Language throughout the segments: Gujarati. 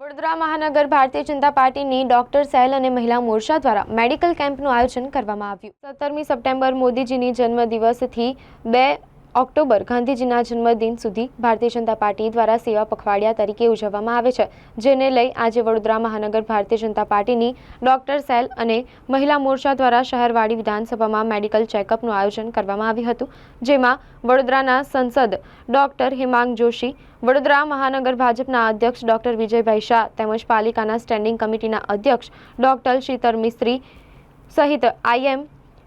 વડોદરા મહાનગર ભારતીય જનતા પાર્ટીની ડોક્ટર સેલ અને મહિલા મોરચા દ્વારા મેડિકલ કેમ્પનું આયોજન કરવામાં આવ્યું. સત્તરમી સપ્ટેમ્બર મોદીજીની જન્મદિવસથી બે ઓક્ટોબર ગાંધીજીના જન્મદિન સુધી ભારતીય જનતા પાર્ટી દ્વારા સેવા પખવાડિયા તરીકે ઉજવવામાં આવે છે, જેને લઈ આજે વડોદરા મહાનગર ભારતીય જનતા પાર્ટીની ડોક્ટર સેલ અને મહિલા મોરચા દ્વારા શહેરવાડી વિધાનસભામાં મેડિકલ ચેકઅપનું આયોજન કરવામાં આવ્યું હતું, જેમાં વડોદરાના સંસદ ડોક્ટર હિમાંગ જોશી, વડોદરા મહાનગર ભાજપના અધ્યક્ષ ડોક્ટર વિજયભાઈ શાહ તેમજ પાલિકાના સ્ટેન્ડિંગ કમિટીના અધ્યક્ષ ડોક્ટર શીતર મિસ્ત્રી સહિત આઈએમ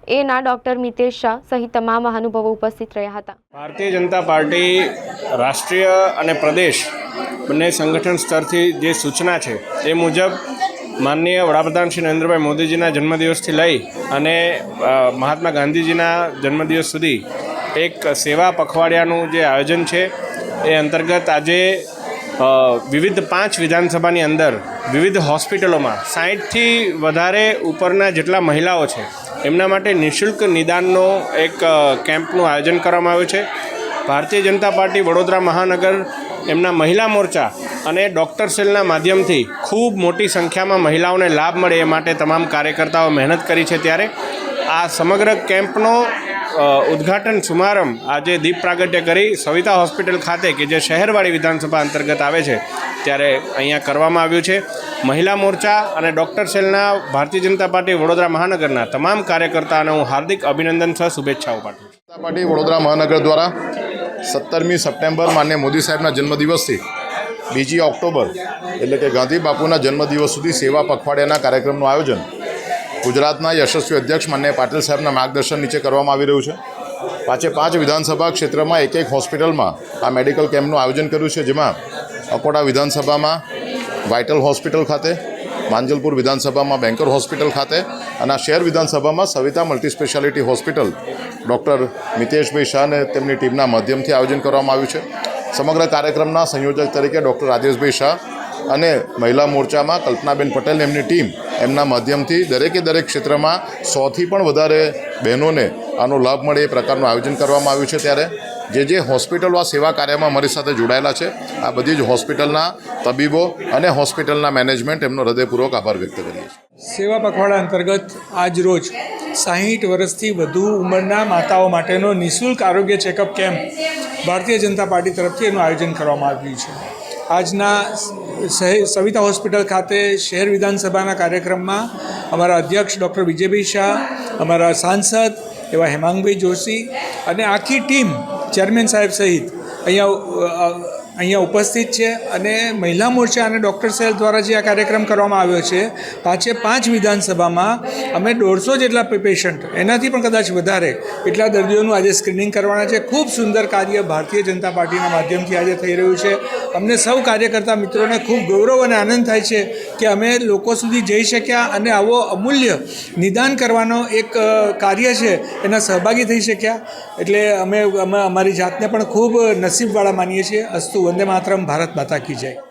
એના ડોક્ટર મિતેશ શાહ સહિત તમામ મહાનુભાવો ઉપસ્થિત રહ્યા હતા. ભારતીય જનતા પાર્ટી, રાષ્ટ્રીય અને પ્રદેશ બંને સંગઠન સ્તરથી જે સૂચના છે એ મુજબ માનનીય વડાપ્રધાન શ્રી નરેન્દ્રભાઈ મોદીજીના જન્મદિવસથી લઈ અને મહાત્મા ગાંધીજીના જન્મદિવસ સુધી એક સેવા પખવાડિયાનું જે આયોજન છે એ અંતર્ગત આજે વિવિધ પાંચ વિધાનસભાની અંદર વિવિધ હોસ્પિટલોમાં સાહીઠથી વધારે ઉપરના જેટલા મહિલાઓ છે એમના માટે નિઃશુલ્ક નિદાનનો એક કેમ્પનું આયોજન કરવામાં આવ્યું છે. ભારતીય જનતા પાર્ટી વડોદરા મહાનગર, એમના મહિલા મોરચા અને ડૉક્ટર સેલના માધ્યમથી ખૂબ મોટી સંખ્યામાં મહિલાઓને લાભ મળે એ માટે તમામ કાર્યકર્તાઓ મહેનત કરી છે ત્યારે આ સમગ્ર કેમ્પનો ઉદ્ઘાટન સમારંભ આજે દીપ પ્રાગટ્ય કરી સવિતા હોસ્પિટલ ખાતે કે જે શહેરવાળી વિધાનસભા અંતર્ગત આવે છે, ત્યારે અહીંયા કરવામાં આવ્યું છે. મહિલા મોરચા અને ડૉક્ટર સેલના ભારતીય જનતા પાર્ટી વડોદરા મહાનગરના તમામ કાર્યકર્તાઓને હું હાર્દિક અભિનંદન સહ શુભેચ્છાઓ પાઠવું જનતા પાર્ટી વડોદરા મહાનગર દ્વારા સત્તરમી સપ્ટેમ્બર માન્ય મોદી સાહેબના જન્મદિવસથી બીજી ઓક્ટોબર એટલે કે ગાંધી બાપુના જન્મદિવસ સુધી સેવા પખવાડિયાના કાર્યક્રમનું આયોજન ગુજરાતના યશસ્વી અધ્યક્ષ મને પાટીલ સાહેબના માર્ગદર્શન નીચે કરવામાં આવી રહ્યું છે. પાંચે પાંચ વિધાનસભા ક્ષેત્રમાં એક એક હોસ્પિટલમાં આ મેડિકલ કેમ્પનું આયોજન કર્યું છે, જેમાં અકોટા વિધાનસભામાં વાઇટલ હોસ્પિટલ ખાતે, માંજલપુર વિધાનસભામાં બેંકર હોસ્પિટલ ખાતે અને આ શહેર વિધાનસભામાં Savita multi speciality hospital doctor Miteshbhai Shah અને તેમની ટીમના માધ્યમથી આયોજન કરવામાં આવ્યું છે. સમગ્ર કાર્યક્રમના સંયોજક તરીકે ડૉક્ટર રાજેશભાઈ શાહ અને મહિલા મોરચામાં કલ્પનાબેન પટેલ એમની ટીમ એમના માધ્યમથી દરેકે દરેક ક્ષેત્રમાં સોથી પણ વધારે બહેનોને આનો લાભ મળે એ પ્રકારનું આયોજન કરવામાં આવ્યું છે ત્યારે. જે જે હોસ્પિટલો આ સેવા કાર્યમાં અમારી સાથે જોડાયેલા છે, આ બધી જ હોસ્પિટલના તબીબો અને હોસ્પિટલના મેનેજમેન્ટ એમનો હૃદયપૂર્વક આભાર વ્યક્ત કરીએ છીએ. સેવા પખવાડા અંતર્ગત આજ રોજ સાહીઠ વર્ષથી વધુ ઉંમરના માતાઓ માટેનો નિઃશુલ્ક આરોગ્ય checkup camp Bharatiya Janata party તરફથી એનું આયોજન કરવામાં આવ્યું છે. આજના સવિતા હોસ્પિટલ ખાતે શહેર વિધાનસભાના કાર્યક્રમમાં અમારા અધ્યક્ષ ડૉક્ટર વિજયભાઈ શાહ, અમારા સાંસદ એવા હેમાંગભાઈ જોશી અને આખી ટીમ ચેરમેન સાહેબ સહિત અહીંયા અહીંયા ઉપસ્થિત છે અને મહિલા મોરચા અને ડૉક્ટર સેલ દ્વારા જે આ કાર્યક્રમ કરવામાં આવ્યો છે પાંચે પાંચ વિધાનસભામાં અમે દોઢસો જેટલા પેશન્ટ, એનાથી પણ કદાચ વધારે, એટલા દર્દીઓનું આજે સ્ક્રીનિંગ કરવાના છે. ખૂબ સુંદર કાર્ય ભારતીય જનતા પાર્ટીના માધ્યમથી આજે થઈ રહ્યું છે. અમને સૌ કાર્યકર્તા મિત્રોને ખૂબ ગૌરવ અને આનંદ થાય છે કે અમે લોકો સુધી જઈ શક્યા અને આવો અમૂલ્ય નિદાન કરવાનો એક કાર્ય છે, એના સહભાગી થઈ શક્યા. એટલે અમે અમે અમારી જાતને પણ ખૂબ નસીબવાળા માનીએ છીએ. અસ્તુ વંદે માતરમ, ભારત માતા કી જય.